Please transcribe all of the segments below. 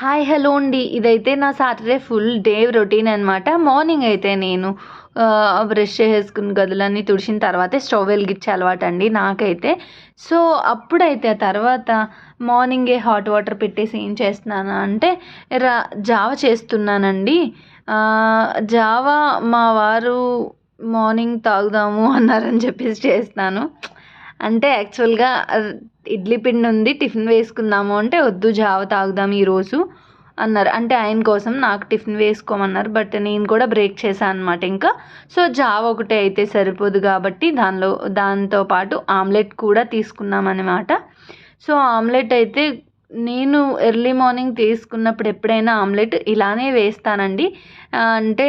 Hi hello అండి. ఇదైతే నా సాటర్డే ఫుల్ డే రొటీన్ అనమాట మార్నింగ్ అయితే నేను బ్రష్ చేసుకుని గదులన్నీ తుడిచిన తర్వాతే స్టవ్ వెలిగించే అలవాటు అండి నాకైతే. సో అప్పుడైతే ఆ తర్వాత మార్నింగే హాట్ వాటర్ పెట్టేసి ఏం చేస్తున్నాను అంటే రా జావ చేస్తున్నానండి. జావా మా వారు మార్నింగ్ తాగుదాము అన్నారని చెప్పేసి చేస్తున్నాను. అంటే యాక్చువల్గా ఇడ్లీ పిండి ఉంది టిఫిన్ వేసుకుందాము అంటే వద్దు జావ తాగుదాం ఈరోజు అన్నారు. అంటే ఆయన కోసం నాకు టిఫిన్ వేసుకోమన్నారు బట్ నేను కూడా బ్రేక్ చేశాను అనమాట ఇంకా. సో జావ ఒకటే అయితే సరిపోదు కాబట్టి దానిలో దాంతో పాటు ఆమ్లెట్ కూడా తీసుకున్నామన్నమాట సో ఆమ్లెట్ అయితే నేను ఎర్లీ మార్నింగ్ తీసుకున్నప్పుడు ఎప్పుడైనా ఆమ్లెట్ ఇలానే వేస్తానండి. అంటే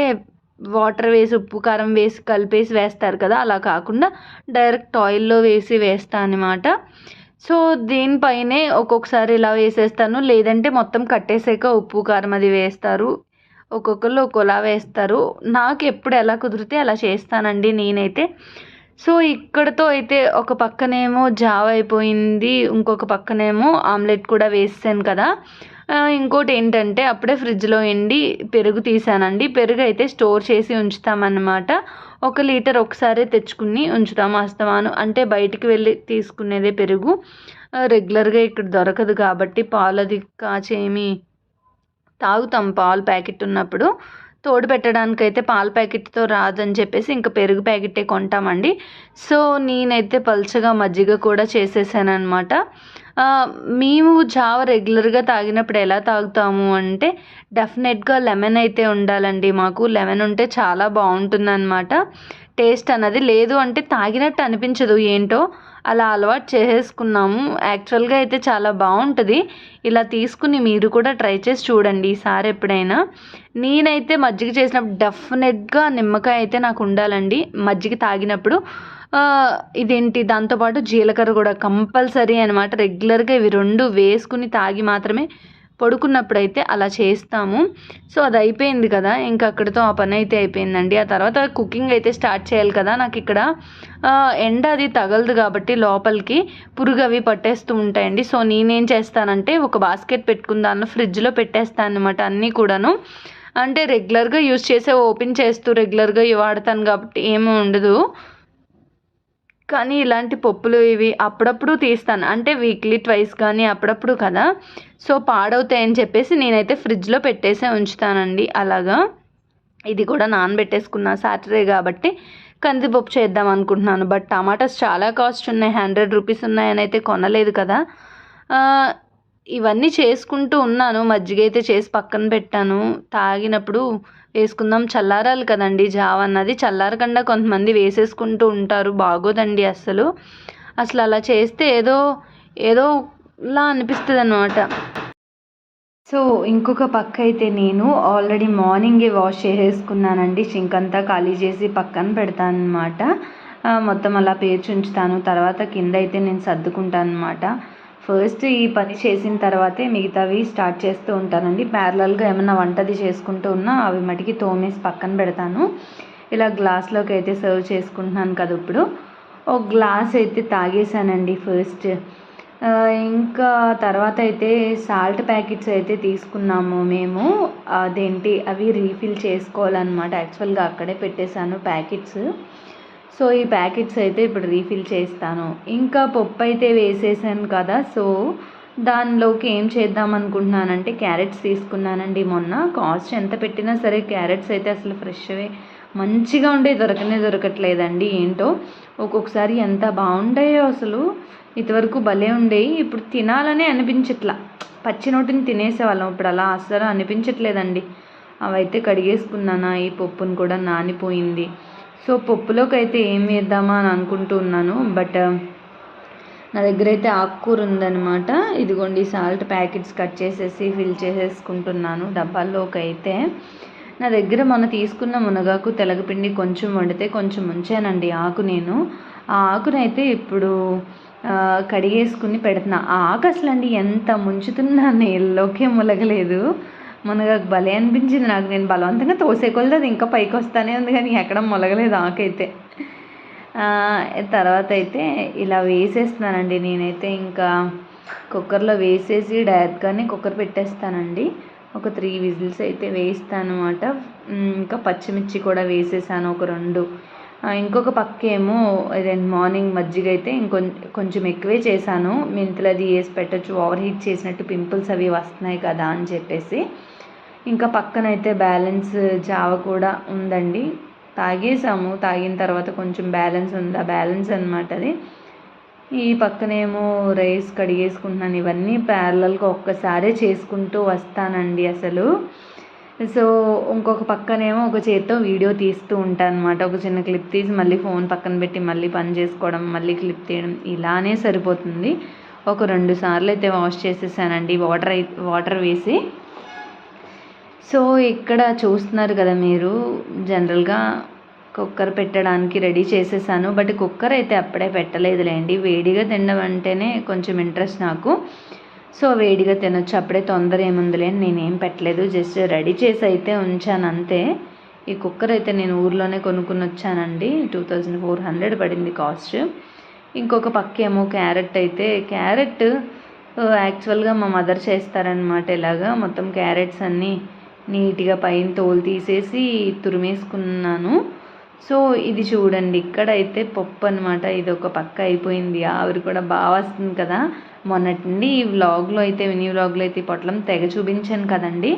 వాటర్ వేసి ఉప్పు కారం వేసి కలిపేసి వేస్తారు కదా అలా కాకుండా డైరెక్ట్ ఆయిల్లో వేసి వేస్తాను అనమాట సో దీనిపైనే ఒక్కొక్కసారి ఇలా వేసేస్తాను. లేదంటే మొత్తం కట్టేసాక ఉప్పు కారం అది వేస్తారు. ఒక్కొక్కరు ఒక్కోలా వేస్తారు. నాకు ఎప్పుడు ఎలా కుదిరితే అలా చేస్తానండి నేనైతే. సో ఇక్కడతో అయితే ఒక పక్కనేమో జావ అయిపోయింది. ఇంకొక పక్కనేమో ఆమ్లెట్ కూడా వేసాను కదా. ఇంకోటి ఏంటంటే అప్పుడే ఫ్రిడ్జ్లో ఎండి పెరుగు తీసానండి. పెరుగు అయితే స్టోర్ చేసి ఉంచుతామన్నమాట. ఒక లీటర్ ఒకసారి తెచ్చుకుని ఉంచుతాము అస్తమాను. అంటే బయటికి వెళ్ళి తీసుకునేదే పెరుగు. రెగ్యులర్గా ఇక్కడ దొరకదు కాబట్టి పాలు అది కాచేమి తాగుతాం పాలు ప్యాకెట్ ఉన్నప్పుడు. తోడు పెట్టడానికి అయితే పాల ప్యాకెట్తో రాదని చెప్పేసి ఇంకా పెరుగు ప్యాకెటే కొంటామండి. సో నేనైతే పల్చగా మజ్జిగ కూడా చేసేసాను అనమాట మేము జావ రెగ్యులర్గా తాగినప్పుడు ఎలా తాగుతాము అంటే డెఫినెట్గా లెమన్ అయితే ఉండాలండి. మాకు లెమన్ ఉంటే చాలా బాగుంటుందన్నమాట. టేస్ట్ అన్నది లేదు అంటే తాగినట్టు అనిపించదు. ఏంటో అలా అలవాటు చేసేసుకున్నాము. యాక్చువల్గా అయితే చాలా బాగుంటుంది. ఇలా తీసుకుని మీరు కూడా ట్రై చేసి చూడండి ఈసారి ఎప్పుడైనా. నేనైతే మజ్జిగ చేసినప్పుడు డెఫినెట్గా నిమ్మకాయ అయితే నాకు ఉండాలండి. మజ్జిగ తాగినప్పుడు ఇదేంటి? దాంతోపాటు జీలకర్ర కూడా కంపల్సరీ అనమాట రెగ్యులర్గా ఇవి రెండు వేసుకుని తాగి మాత్రమే పడుకున్నప్పుడు అయితే అలా చేస్తాము. సో అది అయిపోయింది కదా. ఇంకా అక్కడితో ఆ పని అయితే అయిపోయిందండి. ఆ తర్వాత కుకింగ్ అయితే స్టార్ట్ చేయాలి కదా. నాకు ఇక్కడ ఎండ అది తగలదు కాబట్టి లోపలికి పురుగు అవి పట్టేస్తూ ఉంటాయండి. సో నేనేం చేస్తానంటే ఒక బాస్కెట్ పెట్టుకుని దానిలో ఫ్రిడ్జ్లో పెట్టేస్తాను అనమాట అన్నీ కూడాను. అంటే రెగ్యులర్గా యూస్ చేసే ఓపెన్ చేస్తూ రెగ్యులర్గా వాడతాను కాబట్టి ఏమీ ఉండదు. కానీ ఇలాంటి పప్పులు ఇవి అప్పుడప్పుడు తీస్తాను. అంటే వీక్లీ ట్వైస్ కానీ అప్పుడప్పుడు కదా. సో పాడవుతాయని చెప్పేసి నేనైతే ఫ్రిడ్జ్లో పెట్టేసే ఉంచుతానండి. అలాగా. ఇది కూడా నానబెట్టేసుకున్నా. సాటర్డే కాబట్టి కందిపప్పు చేద్దాం అనుకుంటున్నాను. బట్ టమాటాస్ చాలా కాస్ట్ ఉన్నాయి. హండ్రెడ్ రూపీస్ ఉన్నాయని అయితే కొనలేదు కదా. ఇవన్నీ చేసుకుంటూ ఉన్నాను. మజ్జిగ అయితే చేసి పక్కన పెట్టాను. తాగినప్పుడు వేసుకుందాం చల్లారాలి కదండి జావ అన్నది. చల్లారకుండా కొంతమంది వేసేసుకుంటూ ఉంటారు. బాగోదండి అస్సలు. అసలు అలా చేస్తే ఏదో ఏదో లా అనిపిస్తుంది అనమాట సో ఇంకొక పక్క అయితే నేను ఆల్రెడీ మార్నింగే వాష్ చేసేసుకున్నానండి. సింక్ అంతా ఖాళీ చేసి పక్కన పెడతాను అనమాట మొత్తం అలా పేర్చి ఉంచుతాను తర్వాత కింద అయితే నేను సర్దుకుంటాను అనమాట ఫస్ట్ ఈ పని చేసిన తర్వాతే మిగతావి స్టార్ట్ చేస్తూ ఉంటానండి. ప్యారలల్గా ఏమైనా వంటది చేసుకుంటూ ఉన్నా అవి మటుకి తోమేసి పక్కన పెడతాను. ఇలా గ్లాస్లోకి అయితే సర్వ్ చేసుకుంటున్నాను కదా ఇప్పుడు. ఒక గ్లాస్ అయితే తాగేసానండి ఫస్ట్. ఇంకా తర్వాత అయితే సాల్ట్ ప్యాకెట్స్ అయితే తీసుకున్నాము మేము. అదేంటి అవి రీఫిల్ చేసుకోవాలన్నమాట. యాక్చువల్గా అక్కడే పెట్టేశాను ప్యాకెట్స్. సో ఈ ప్యాకెట్స్ అయితే ఇప్పుడు రీఫిల్ చేస్తాను. ఇంకా పప్పు అయితే వేసేసాను కదా సో దానిలోకి ఏం చేద్దాం అనుకుంటున్నానంటే క్యారెట్స్ తీసుకున్నానండి మొన్న. కాస్ట్ ఎంత పెట్టినా సరే క్యారెట్స్ అయితే అసలు ఫ్రెష్వే. మంచిగా ఉండే దొరకనే దొరకట్లేదండి ఏంటో. ఒక్కొక్కసారి ఎంత బాగుంటాయో అసలు ఇంతవరకు భలే ఉండేవి ఇప్పుడు తినాలనే అనిపించట్లా. పచ్చి నోటిని తినేసేవాళ్ళం ఇప్పుడు అలా అసలు అనిపించట్లేదండి. అవైతే కడిగేసుకున్నానా ఈ పప్పును కూడా నానిపోయింది. సో పప్పులోకి అయితే ఏం వేద్దామా అని అనుకుంటున్నాను బట్ నా దగ్గర అయితే ఆకుకూర ఉందనమాట ఇదిగోండి సాల్ట్ ప్యాకెట్స్ కట్ చేసేసి ఫిల్ చేసేసుకుంటున్నాను డబ్బాల్లోకి అయితే నా దగ్గర మొన్న తీసుకున్న మునగాకు తెలగపిండి కొంచెం వండితే కొంచెం ఉంచానండి ఆకు నేను. ఆ ఆకునైతే ఇప్పుడు కడిగేసుకుని పెడుతున్నా. ఆ ఆకు అసలు అండి ఎంత ముంచుతున్నా నీళ్ళలోకే ములగలేదు. మునగాకు భలే అనిపించింది నాకు. నేను బలవంతంగా తోసే కొలది అది ఇంకా పైకి వస్తానే ఉంది కానీ ఎక్కడ మొలగలేదు ఆకైతే. తర్వాత అయితే ఇలా వేసేస్తున్నానండి. నేనైతే ఇంకా కుక్కర్లో వేసేసి డైరెక్ట్గానే కుక్కర్ పెట్టేస్తానండి. ఒక త్రీ విజిల్స్ అయితే వేస్తాను అనమాట ఇంకా పచ్చిమిర్చి కూడా వేసేసాను ఒక రెండు. ఇంకొక పక్క ఏమో మార్నింగ్ మజ్జిగ అయితే ఇంకొంచెం కొంచెం ఎక్కువే చేశాను. మెంతులు అది వేసి పెట్టచ్చు ఓవర్ హీట్ చేసినట్టు పింపుల్స్ అవి వస్తున్నాయి కదా అని చెప్పేసి. ఇంకా పక్కనైతే బ్యాలెన్స్ జావ కూడా ఉందండి. తాగేసాము. తాగిన తర్వాత కొంచెం బ్యాలెన్స్ ఉంది. ఆ బ్యాలెన్స్ అనమాట అది. ఈ పక్కనేమో రైస్ కడిగేసుకుంటున్నాను. ఇవన్నీ ప్యారలల్గా ఒక్కసారే చేసుకుంటూ వస్తానండి అసలు. సో ఇంకొక పక్కనేమో ఒక చేత్తో వీడియో తీస్తూ ఉంటాను అనమాట ఒక చిన్న క్లిప్ తీసి మళ్ళీ ఫోన్ పక్కన పెట్టి మళ్ళీ పని చేసుకోవడం మళ్ళీ క్లిప్ తీయడం ఇలానే సరిపోతుంది. ఒక రెండు సార్లు అయితే వాష్ చేసేసానండి. వాటర్ అయి వాటర్ వేసి. సో ఇక్కడ చూస్తున్నారు కదా మీరు జనరల్గా కుక్కర్ పెట్టడానికి రెడీ చేసేసాను. బట్ కుక్కర్ అయితే అప్పుడే పెట్టలేదులేండి. వేడిగా తినడం అంటేనే కొంచెం ఇంట్రెస్ట్ నాకు. సో వేడిగా తినొచ్చు. అప్పుడే తొందర ఏముందిలే అని నేనేం పెట్టలేదు. జస్ట్ రెడీ చేసి అయితే ఉంచాను అంతే. ఈ కుక్కర్ అయితే నేను ఊర్లోనే కొనుక్కుని వచ్చానండి టూ థౌజండ్ ఫోర్ హండ్రెడ్ పడింది కాస్ట్. ఇంకొక పక్క ఏమో క్యారెట్ అయితే. క్యారెట్ యాక్చువల్గా మా మదర్ చేస్తారనమాట ఇలాగా. మొత్తం క్యారెట్స్ అన్నీ నీట్గా పైన తోలు తీసేసి తురిమేసుకున్నాను. సో ఇది చూడండి ఇక్కడైతే పప్పు అనమాట ఇది ఒక పక్క అయిపోయింది. ఆవిరి కూడా బాగా వస్తుంది కదా. మొన్నటి నుండి ఈ వ్లాగ్లో అయితే మినీ వ్లాగ్లో అయితే ఈ పొట్లం తెగ చూపించాను కదండి.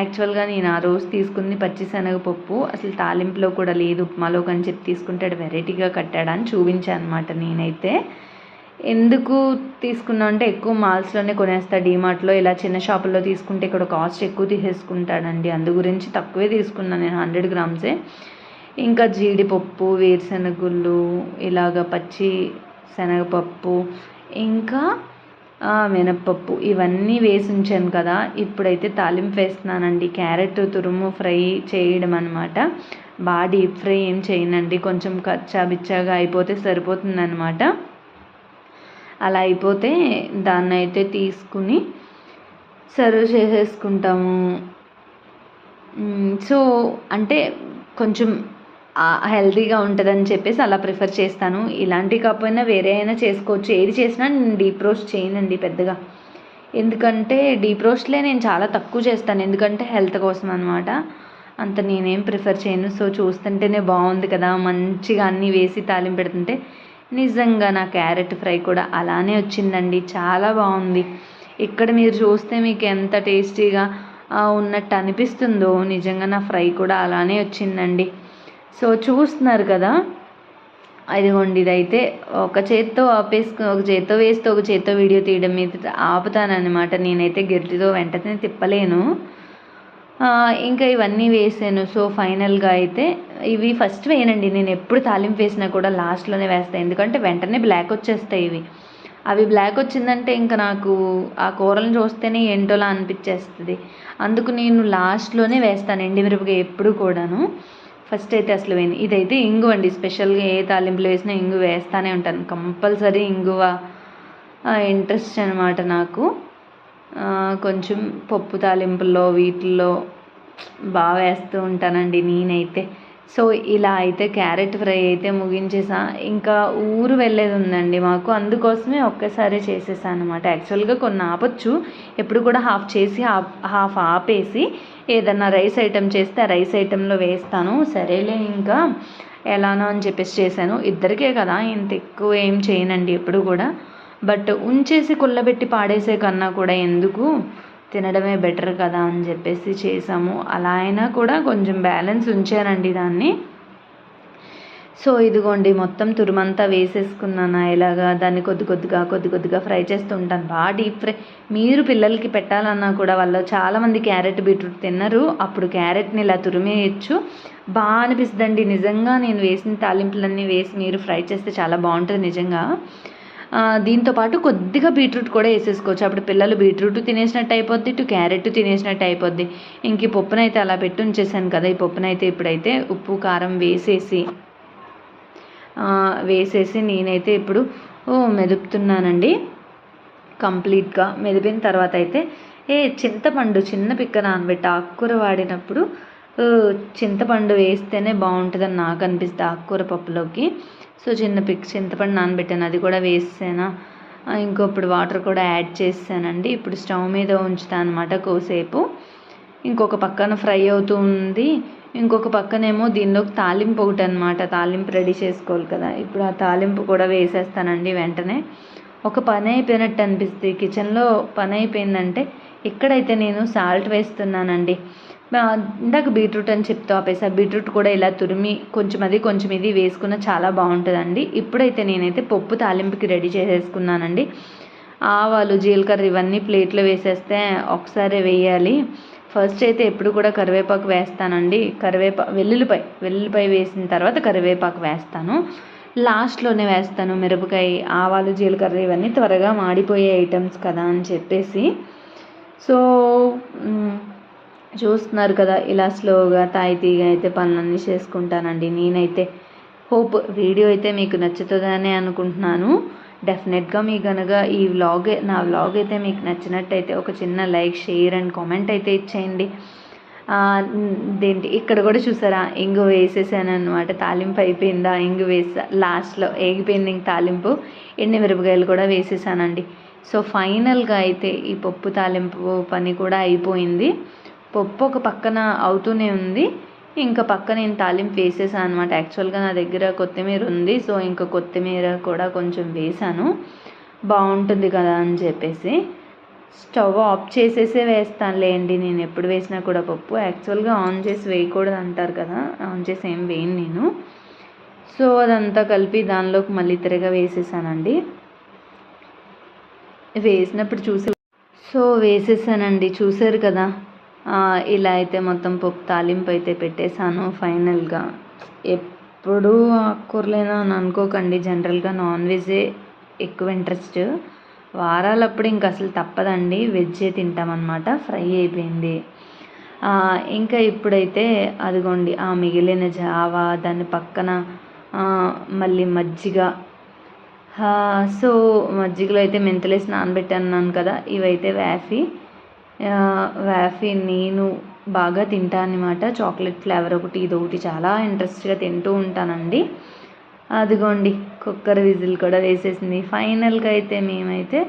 యాక్చువల్గా నేను ఆ రోజు తీసుకుంది పచ్చిశనగపప్పు అసలు తాలింపులో కూడా లేదు ఉప్మాలో కానీ చెప్పి తీసుకుంటే వెరైటీగా కట్టాడని చూపించాను అనమాట నేనైతే. ఎందుకు తీసుకున్నా అంటే ఎక్కువ మాల్స్లోనే కొనేస్తా డీమార్ట్లో ఇలా చిన్న షాపుల్లో తీసుకుంటే ఇక్కడ కాస్ట్ ఎక్కువ తీసేసుకుంటాడండి. అందు గురించి తక్కువే తీసుకున్నాను నేను హండ్రెడ్ గ్రామ్సే. ఇంకా జీడిపప్పు వేరుశనగుళ్ళు ఇలాగ పచ్చి శనగపప్పు ఇంకా మినప్పప్పు. ఇవన్నీ వేసి ఉంచాను కదా. ఇప్పుడైతే తాలింపు వేస్తున్నానండి. క్యారెట్ తురుము ఫ్రై చేయడం అనమాట బాగా డీప్ ఫ్రై ఏం చేయనండి. కొంచెం కచ్చా బిచ్చాగా అయిపోతే సరిపోతుందన్నమాట. అలా అయిపోతే దాన్ని అయితే తీసుకుని సర్వ్ చేసేసుకుంటాము. సో అంటే కొంచెం హెల్తీగా ఉంటుందని చెప్పేసి అలా ప్రిఫర్ చేస్తాను. ఇలాంటి కాకపోయినా వేరే అయినా చేసుకోవచ్చు. ఏది చేసినా నేను డీప్ రోస్ట్ చేయనండి పెద్దగా. ఎందుకంటే డీప్ రోస్ట్లే నేను చాలా తక్కువ చేస్తాను. ఎందుకంటే హెల్త్ కోసం అనమాట అంత నేనేం ప్రిఫర్ చేయను. సో చూస్తుంటేనే బాగుంది కదా. మంచిగా అన్నీ వేసి తాలింపు పెడుతుంటే నిజంగా నా క్యారెట్ ఫ్రై కూడా అలానే వచ్చిందండి. చాలా బాగుంది. ఇక్కడ మీరు చూస్తే మీకు ఎంత టేస్టీగా ఉన్నట్టు అనిపిస్తుందో. నిజంగా నా ఫ్రై కూడా అలానే వచ్చిందండి. సో చూస్తున్నారు కదా? అదిగోండి ఇదైతే ఒక చేత్తో ఆపేసుకు ఒక చేత్తో వేస్తూ ఒక చేత్తో వీడియో తీయడం మీద ఆపుతానన్నమాట. నేనైతే గిరిటితో వెంటనే తిప్పలేను. ఇంకా ఇవన్నీ వేసాను. సో ఫైనల్గా అయితే ఇవి ఫస్ట్ వేయనండి. నేను ఎప్పుడు తాలింపు వేసినా కూడా లాస్ట్లోనే వేస్తాను ఎందుకంటే వెంటనే బ్లాక్ వచ్చేస్తాయి ఇవి. అవి బ్లాక్ వచ్చిందంటే ఇంకా నాకు ఆ కూరలను చూస్తేనే ఏంటోలా అనిపించేస్తుంది. అందుకు నేను లాస్ట్లోనే వేస్తాను ఎండిమిరపకాయ ఎప్పుడు కూడాను. ఫస్ట్ అయితే అసలు వేయను ఇదైతే ఇంగు అండి. స్పెషల్గా ఏ తాలింపులు వేసినా ఇంగు వేస్తానే ఉంటాను. కంపల్సరీ ఇంగువ ఇంట్రెస్ట్ అనమాట నాకు. కొంచెం పప్పు తాలింపుల్లో వీటిల్లో బాగా వేస్తూ ఉంటానండి నేనైతే. సో ఇలా అయితే క్యారెట్ ఫ్రై అయితే ముగించేసా. ఇంకా ఊరు వెళ్ళేది ఉందండి మాకు. అందుకోసమే ఒక్కసారి చేసేసాను అనమాట యాక్చువల్గా కొన్ని ఆపొచ్చు. ఎప్పుడు కూడా హాఫ్ చేసి హాఫ్ హాఫ్ ఆపేసి ఏదన్నా రైస్ ఐటెం చేస్తే ఆ రైస్ ఐటెంలో వేస్తాను. సరేలే ఇంకా ఎలానో అని చెప్పేసి చేశాను. ఇద్దరికే కదా ఇంత ఎక్కువ ఏం చేయనండి ఎప్పుడు కూడా. బట్ ఉంచేసి కుళ్ళబెట్టి పాడేసే కన్నా కూడా ఎందుకు? తినడమే బెటర్ కదా అని చెప్పేసి చేసాము అలా అయినా కూడా కొంచెం బ్యాలెన్స్ ఉంచానండి దాన్ని. సో ఇదిగోండి మొత్తం తురుమంతా వేసేసుకున్నాను? ఇలాగా దాన్ని కొద్ది కొద్దిగా కొద్ది కొద్దిగా ఫ్రై చేస్తూ ఉంటాను. బాగా డీప్ ఫ్రై. మీరు పిల్లలకి పెట్టాలన్నా కూడా వాళ్ళు చాలామంది క్యారెట్ బీట్రూట్ తిన్నారు అప్పుడు క్యారెట్ని ఇలా తురిమేయచ్చు. బాగా అనిపిస్తుందండి. నిజంగా నేను వేసిన తాలింపులన్నీ వేసి మీరు ఫ్రై చేస్తే చాలా బాగుంటుంది నిజంగా. దీంతోపాటు దీంతో పాటు కొద్దిగా బీట్రూట్ కూడా వేసేసుకోవచ్చు. అప్పుడు పిల్లలు బీట్రూట్ తినేసినట్టు అయిపోద్ది ఇటు క్యారెట్ తినేసినట్టు అయిపోద్ది. ఇంక ఈ పప్పునైతే అలా పెట్టి ఉంచేసాను కదా ఈ పప్పునైతే ఇప్పుడైతే ఉప్పు కారం వేసేసి వేసేసి నేనైతే ఇప్పుడు ఓ మెదుపుతున్నానండి. కంప్లీట్గా మెదిపిన తర్వాత అయితే ఏ చింతపండు చిన్న పిక్క నానబెట్టి ఆకుకూర వాడినప్పుడు చింతపండు వేస్తేనే బాగుంటుందని నాకు అనిపిస్తుంది ఆకుకూర పప్పులోకి. సో చిన్న పిక్ చింతపండు నానబెట్టాను. అది కూడా వేసానా ఇంకొప్పుడు ఇంకో ఇప్పుడు వాటర్ కూడా యాడ్ చేసానండి ఇప్పుడు స్టవ్ మీద ఉంచుతాను అనమాట కోసేపు ఇంకొక పక్కన ఫ్రై అవుతూ ఉంది. ఇంకొక పక్కనేమో దీనిలోకి తాలింపు ఒకటి అనమాట తాలింపు రెడీ చేసుకోవాలి కదా. ఇప్పుడు ఆ తాలింపు కూడా వేసేస్తానండి వెంటనే. ఒక పని అయిపోయినట్టు అనిపిస్తుంది. కిచెన్లో పని అయిపోయిందంటే ఇక్కడైతే నేను సాల్ట్ వేస్తున్నానండి. ఇందాక బీట్రూట్ అని చెప్తూ ఆపేసా. బీట్రూట్ కూడా ఇలా తురిమి కొంచెం అది కొంచెం ఇది వేసుకున్న చాలా బాగుంటుందండి. ఇప్పుడైతే నేనైతే పప్పు తాలింపుకి రెడీ చేసేసుకున్నానండి. ఆవాలు జీలకర్ర ఇవన్నీ ప్లేట్లో వేసేస్తే ఒకసారి వేయాలి. ఫస్ట్ అయితే ఎప్పుడు కూడా కరివేపాకు వేస్తానండి. కరివేపా వెల్లుల్లిపాయ వెల్లుల్లిపాయ వేసిన తర్వాత కరివేపాకు వేస్తాను. లాస్ట్లోనే వేస్తాను మిరపకాయ ఆవాలు జీలకర్ర ఇవన్నీ త్వరగా మాడిపోయే ఐటమ్స్ కదా అని చెప్పేసి. సో చూస్తున్నారు కదా ఇలా స్లోగా తాయితీగా అయితే పనులన్నీ చేసుకుంటానండి. నేనైతే హోప్ వీడియో అయితే మీకు నచ్చుతుందని అనుకుంటున్నాను. డెఫినెట్గా మీకు కనుక ఈ వ్లాగ్ నా వ్లాగ్ అయితే మీకు నచ్చినట్టయితే ఒక చిన్న లైక్ షేర్ అండ్ కామెంట్ అయితే ఇచ్చేయండి. దేంటి ఇక్కడ కూడా చూసారా ఇంగు వేసేసాను అనమాట తాలింపు అయిపోయిందా ఇంగు వేసా లాస్ట్లో ఏగిపోయింది ఇంక తాలింపు. ఎండి మిరపకాయలు కూడా వేసేసానండి. సో ఫైనల్గా అయితే ఈ పప్పు తాలింపు పని కూడా అయిపోయింది. పప్పు ఒక పక్కన అవుతూనే ఉంది. ఇంకా పక్క నేను తాలింపు వేసేసాను అనమాట యాక్చువల్గా నా దగ్గర కొత్తిమీర ఉంది. సో ఇంకా కొత్తిమీర కూడా కొంచెం వేసాను. బాగుంటుంది కదా అని చెప్పేసి. స్టవ్ ఆఫ్ చేసేసే వేస్తానులేండి నేను ఎప్పుడు వేసినా కూడా పప్పు. యాక్చువల్గా ఆన్ చేసి వేయకూడదు అంటారు కదా. ఆన్ చేసి ఏం వేయను నేను. సో అదంతా కలిపి దానిలోకి మళ్ళీ తిరగ వేసేసానండి. వేసినప్పుడు చూసి సో వేసేసానండి. చూసారు కదా. ఇలా అయితే మొత్తం పప్పు తాలింపు అయితే పెట్టేశాను ఫైనల్గా. ఎప్పుడూ ఆకుకూరలేనా అని అనుకోకండి. జనరల్గా నాన్ వెజే ఎక్కువ ఇంట్రెస్ట్. వారాలప్పుడు ఇంక అసలు తప్పదండి. వెజ్జే తింటామన్నమాట. ఫ్రై అయిపోయింది. ఇంకా ఇప్పుడైతే అదిగోండి. ఆ మిగిలిన జావా దాని పక్కన మళ్ళీ మజ్జిగ సో మజ్జిగలో అయితే మెంతులేసి నానబెట్టాను కదా ఇవైతే వ్యాఫీ. వ్యాఫీ నేను బాగా తింటాను అనమాట చాక్లెట్ ఫ్లేవర్ ఒకటి ఇది ఒకటి చాలా ఇంట్రెస్ట్గా తింటూ ఉంటానండి. అదిగోండి కుక్కర్ విజిల్ కూడా వేసేసింది. ఫైనల్గా అయితే మేమైతే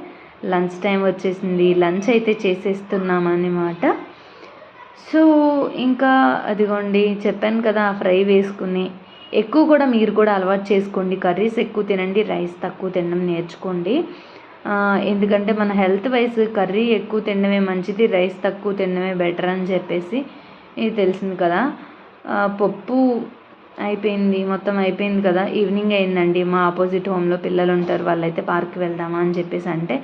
లంచ్ టైం వచ్చేసింది. లంచ్ అయితే చేసేస్తున్నామన్నమాట సో ఇంకా అదిగోండి చెప్పాను కదా ఆ ఫ్రై వేసుకుని. ఎక్కువ కూడా మీరు కూడా అలవాటు చేసుకోండి. కర్రీస్ ఎక్కువ తినండి రైస్ తక్కువ తినడం నేర్చుకోండి. ఎందుకంటే మన హెల్త్ వైజ్ కర్రీ ఎక్కువ తినడమే మంచిది రైస్ తక్కువ తినడమే బెటర్ అని చెప్పేసి ఇది తెలిసింది కదా. పప్పు అయిపోయింది మొత్తం అయిపోయింది కదా. ఈవినింగ్ అయిందండి. మా ఆపోజిట్ హోమ్లో పిల్లలు ఉంటారు వాళ్ళైతే పార్క్కి వెళ్దామా అని చెప్పేసి అంటే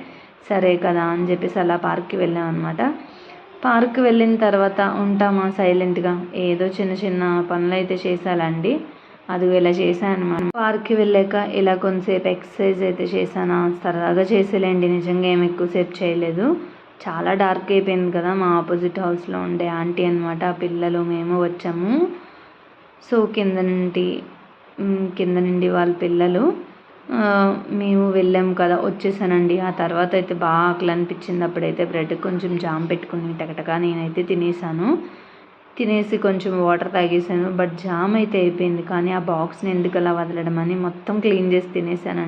సరే కదా అని చెప్పేసి అలా పార్క్కి వెళ్ళాం అనమాట పార్క్ వెళ్ళిన తర్వాత ఉంటామా సైలెంట్గా? ఏదో చిన్న చిన్న పనులు అయితే చేసాలండి అది ఇలా చేశాను అనమాట పార్క్కి వెళ్ళాక ఇలా కొంతసేపు ఎక్సర్సైజ్ అయితే చేశాను. సరదాగా చేసేలేండి. నిజంగా ఏమి ఎక్కువసేపు చేయలేదు. చాలా డార్క్ అయిపోయింది కదా మా ఆపోజిట్ హౌస్లో ఉండే ఆంటీ అనమాట ఆ పిల్లలు మేము వచ్చాము. సో కింద నుండి కింద నుండి వాళ్ళ పిల్లలు మేము వెళ్ళాము కదా వచ్చేసానండి. ఆ తర్వాత అయితే బాగా ఆకలి అనిపించింది. అప్పుడైతే బ్రెడ్ కొంచెం జామ్ పెట్టుకుని టకటగా నేనైతే తినేసాను. తినేసి కొంచెం వాటర్ తాగేసాను బట్ జామ్ అయితే అయిపోయింది. కానీ ఆ బాక్స్ని ఎందుకు అలా వదలడం అని మొత్తం క్లీన్ చేసి తినేసానండి